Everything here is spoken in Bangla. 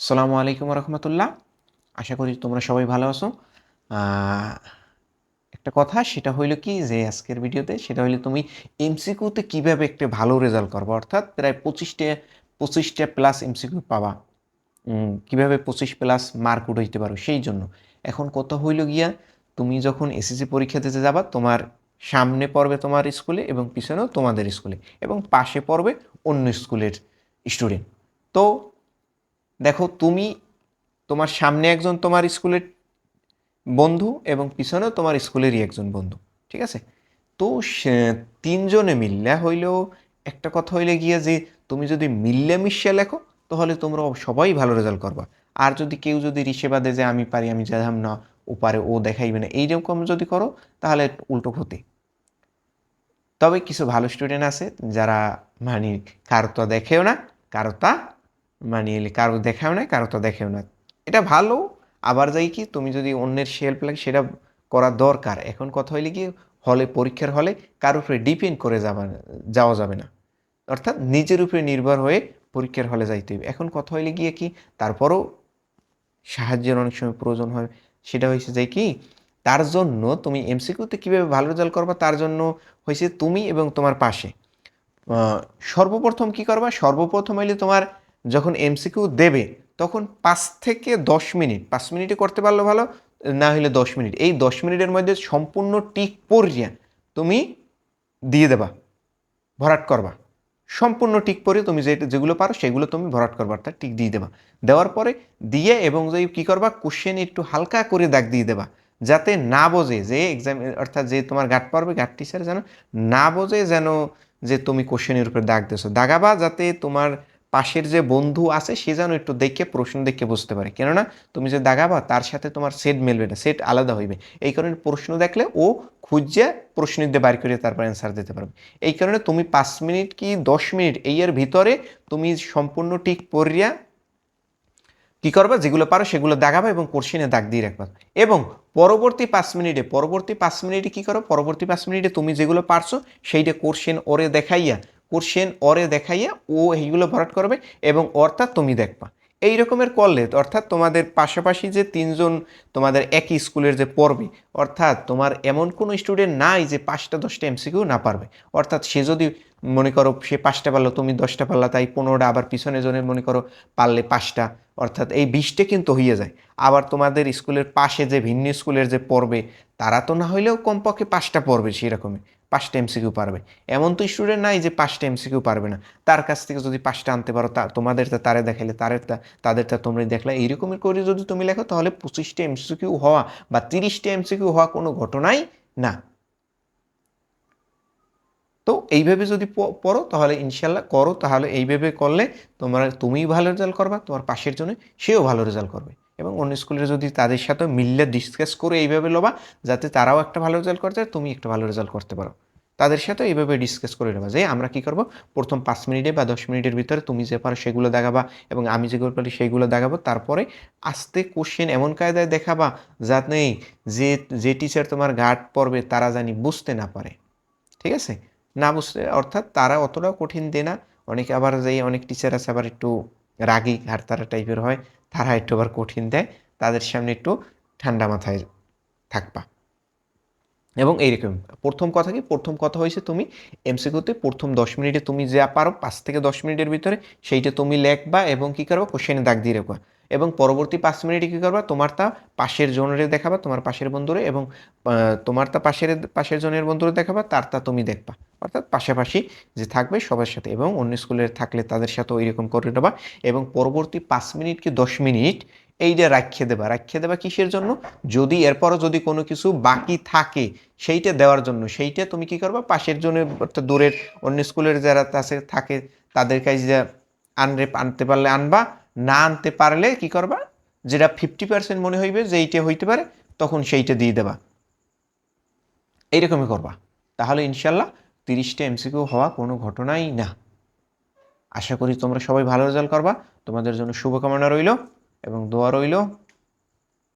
আসসালামু আলাইকুম রহমতুল্লাহ। আশা করি তোমরা সবাই ভালো আছো। একটা কথা, সেটা হইল কি যে আজকের ভিডিওতে সেটা হইল তুমি এমসিকিউতে কীভাবে একটা ভালো রেজাল্ট করবে? অর্থাৎ প্রায় পঁচিশটা পঁচিশটা প্লাস এমসিকিউ পাবা। কীভাবে পঁচিশ প্লাস মার্ক উঠে উঠাইতে পারো? সেই জন্য। এখন কথা হইল গিয়া, তুমি যখন এসএসসি পরীক্ষা দিতে যাবা, তোমার সামনে পড়বে তোমার স্কুলে এবং পিছনেও তোমাদের স্কুলে এবং পাশে পড়বে অন্য স্কুলের স্টুডেন্ট তো দেখো, তুমি তোমার সামনে একজন তোমার স্কুলের বন্ধু এবং পিছনেও তোমার স্কুলেরই একজন বন্ধু, ঠিক আছে? তো তিনজনে মিললে হইলেও, একটা কথা হইলে গিয়ে যে, তুমি যদি মিললে মিশে লেখো, তাহলে তোমরা সবাই ভালো রেজাল্ট করবা। আর যদি কেউ যদি রিসে বাদে যে, আমি পারি, আমি যাইলাম না, ও পারে, ও দেখাইবে না এইরকম যদি করো, তাহলে উল্টো ক্ষতি। তবে কিছু ভালো স্টুডেন্ট আছে যারা মানে কারও তা দেখেও না, কারও তা মানে কারও দেখাও না কারও তো দেখেও না এটা ভালো, আবার যাই কি, তুমি যদি অন্যের হেল্প লাগে, সেটা করা দরকার। এখন কথা হইলে কি, হলে, পরীক্ষার হলে কারোর উপরে ডিপেন্ড করে যাবা, যাওয়া যাবে না। অর্থাৎ নিজের উপরে নির্ভর হয়ে পরীক্ষার হলে যাইতে হবে এখন কথা হইলে গিয়ে কি, তারপরও সাহায্যের অনেক সময় প্রয়োজন হয়। সেটা হয়েছে যে কি, তার জন্য তুমি এমসিকিউতে কীভাবে ভালো রেজাল্ট করবা, তার জন্য হয়েছে তুমি এবং তোমার পাশে। সর্বপ্রথম কি করবা? সর্বপ্রথম হইলে তোমার যখন এমসিকিউ দেবে, তখন পাঁচ থেকে দশ মিনিট, পাঁচ মিনিটে করতে পারলে ভালো, না হলে দশ মিনিট। এই দশ মিনিটের মধ্যে সম্পূর্ণ টিক পড়িয়া তুমি দিয়ে দেবা, ভরাট করবা। সম্পূর্ণ টিক পরে তুমি যে যেগুলো পারো সেগুলো তুমি ভরাট করবা, অর্থাৎ টিক দিয়ে দেবা। দেওয়ার পরে দিয়ে এবং যে কী করবা কোশ্চেন একটু হালকা করে দাগ দিয়ে দেবা, যাতে না বোঝে যে এক্সাম অর্থাৎ যে তোমার গাট পারবে গাট টিচার যেন না বোঝে যেন যে তুমি কোশ্চেনের উপরে দাগ দিয়েছ। দাগাবা যাতে তোমার পাশের যে বন্ধু আছে, সে যেন একটু দেখে, প্রশ্ন দেখে বুঝতে পারে। কেননা, তুমি যে দাগাবা, তার সাথে তোমার সেট মেলবে না সেট আলাদা হইবে। এই কারণে প্রশ্ন দেখলে ও খুঁজে প্রশ্ন দিয়ে বাইর করে তারপর অ্যান্সার দিতে পারবে। এই কারণে তুমি পাঁচ মিনিট কি দশ মিনিট এই এর ভিতরে তুমি সম্পূর্ণ ঠিক পড়িয়া কি করবা? যেগুলো পারো সেগুলো দাগাবা এবং কোশ্চেনে দাগ দিয়ে রাখবা। এবং পরবর্তী পাঁচ মিনিটে, পরবর্তী পাঁচ মিনিটে কি করো? পরবর্তী পাঁচ মিনিটে তুমি যেগুলো পারছ, সেইটা কোশ্চেন ওরে দেখাইয়া কোশ্চেন অরে দেখাইয়া ও এইগুলো ভরাট করবে এবং অর্থাৎ তুমি দেখবা। এই রকমের করলে অর্থাৎ তোমাদের পাশাপাশি যে তিনজন তোমাদের একই স্কুলের যে পড়বে, অর্থাৎ তোমার এমন কোনো স্টুডেন্ট নাই যে পাঁচটা দশটা এমসিকিউ না পারবে। অর্থাৎ সে যদি মনে করো সে পাঁচটা পারল, তুমি দশটা পারলা, তাই পনেরোটা, আবার পিছনে জনে মনে করো পারলে পাঁচটা, অর্থাৎ এই বিশটা কিন্তু হয়ে যায়। আবার তোমাদের স্কুলের পাশে যে ভিন্ন স্কুলের যে পড়বে, তারা তো না হইলেও কমপক্ষে পাঁচটা পড়বে সেরকমই। পাঁচটা এমসিকিউ পারবে। এমন তো স্টুডেন্ট নাই যে পাঁচটা এমসিকিউ পারবে না। তার কাছ থেকে যদি পাঁচটা আনতে পারো, তা তোমাদের তা তারে দেখাইলে তারের তা তাদের তা তোমরা দেখলে। এইরকমই করে যদি তুমি লেখো, তাহলে পঁচিশটা এমসিকিউ হওয়া বা তিরিশটা এমসিকিউ হওয়া কোনো ঘটনাই না। তো এইভাবে যদি পড়ো, তাহলে ইনশাল্লাহ করো। তাহলে এইভাবে করলে তোমরা, তুমিই ভালো রেজাল্ট করবা, তোমার পাশের জন্য সেও ভালো রেজাল্ট করবে। এবং অন্য স্কুলে যদি তাদের সাথে মিললে ডিসকাস করে এইভাবে লবা, যাতে তারাও একটা ভালো রেজাল্ট করতে তুমি একটা ভালো রেজাল্ট করতে পারো। তাদের সাথে এইভাবে ডিসকাস করে নেবা যে, আমরা কি করব? প্রথম পাঁচ মিনিটে বা দশ মিনিটের ভিতরে তুমি যে পারো সেগুলো দেখাবা এবং আমি যেগুলো পারি সেইগুলো দেখাবো। তারপরে আস্তে কোশ্চেন এমন কায়দায় দেখাবা যাতে যে যে টিচার তোমার গার্ড পড়বে তারা জানি বুঝতে না পারে। ঠিক আছে? না বুঝতে, অর্থাৎ তারা অতটাও কঠিন দেয় না অনেকে আবার যে অনেক টিচার আছে আবার একটু রাগী আর তারা টাইপের হয়, তারা একটু আবার কঠিন দেয়। তাদের সামনে একটু ঠান্ডা মাথায় থাকবা। এবং এইরকম। প্রথম কথা কি? প্রথম কথা হয়েছে তুমি এমসিকিউতে প্রথম দশ মিনিটে তুমি যা পারো, পাঁচ থেকে দশ মিনিটের ভিতরে সেইটা তুমি লেখবা এবং কী করবা? কোশ্চেনে দাগ দিয়ে রাখবা। এবং পরবর্তী পাঁচ মিনিটে কী করবা? তোমার তা পাশের জনের দেখাবা, তোমার পাশের বন্ধুরে এবং তোমার তা পাশের পাশের জনের বন্ধুরে দেখাবা, তার তা তুমি দেখবা। অর্থাৎ পাশাপাশি যে থাকবে সবার সাথে এবং অন্য স্কুলের থাকলে তাদের সাথে ওইরকম করে নেবা এবং পরবর্তী পাঁচ মিনিট কি দশ মিনিট এইটা রাখিয়ে দেবা রাখিয়ে দেবা কিসের জন্য? যদি এরপরও যদি কোনো কিছু বাকি থাকে, সেইটা দেওয়ার জন্য। সেইটা তুমি কি করবা? পাশের জন্য অর্থাৎ দূরের অন্য স্কুলের যারা আছে থাকে তাদের কাছে যে আনরে আনতে পারলে আনবা, না আনতে পারলে কি করবা? যেটা ফিফটি পার্সেন্ট মনে হইবে যে এইটা হইতে পারে, তখন সেইটা দিয়ে দেবা। এইরকমই করবা। তাহলে ইনশাল্লাহ তিরিশটা এমসিকিউ হওয়া কোনো ঘটনাই না। আশা করি তোমরা সবাই ভালো রেজাল্ট করবা। তোমাদের জন্য শুভকামনা রইল। এবং দোয়া রইল।